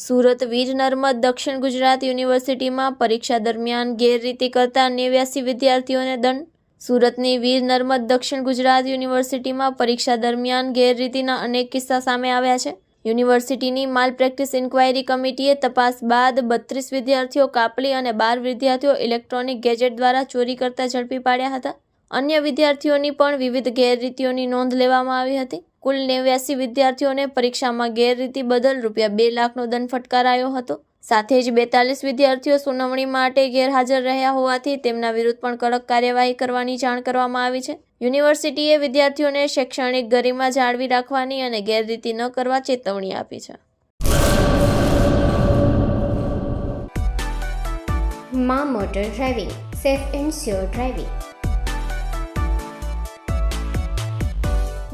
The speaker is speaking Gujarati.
સુરત વીર નર્મદ દક્ષિણ ગુજરાત યુનિવર્સિટીમાં પરીક્ષા દરમિયાન ગેરરીતિ કરતા નેવ્યાસી વિદ્યાર્થીઓને દંડ. સુરતની વીર નર્મદ દક્ષિણ ગુજરાત યુનિવર્સિટીમાં પરીક્ષા દરમિયાન ગેરરીતિના અનેક કિસ્સા સામે આવ્યા છે. યુનિવર્સિટીની માલ પ્રેક્ટિસ ઇન્ક્વાયરી કમિટીએ તપાસ બાદ બત્રીસ વિદ્યાર્થીઓ કાપલી અને બાર વિદ્યાર્થીઓ ઇલેક્ટ્રોનિક ગેજેટ દ્વારા ચોરી કરતા ઝડપી પાડ્યા હતા. અન્ય વિદ્યાર્થીઓની પણ વિવિધ ગેરરીતિઓની નોંધ લેવામાં આવી હતી. કુલ નેવ્યાસી વિદ્યાર્થીઓને પરીક્ષામાં ગેરરીતિ બદલ રૂપિયા બે લાખનો દંડ ફટકારાયો હતો. સાથે જ બેતાલીસ વિદ્યાર્થીઓ સુનાવણી માટે ગેરહાજર રહ્યા હોવાથી તેમના વિરુદ્ધ પણ કડક કાર્યવાહી કરવાની જાણ કરવામાં આવી છે. યુનિવર્સિટીએ વિદ્યાર્થીઓને શૈક્ષણિક ગરિમા જાળવી રાખવાની અને ગેરરીતિ ન કરવા ચેતવણી આપી છે. મા motor driving, safe and sure driving.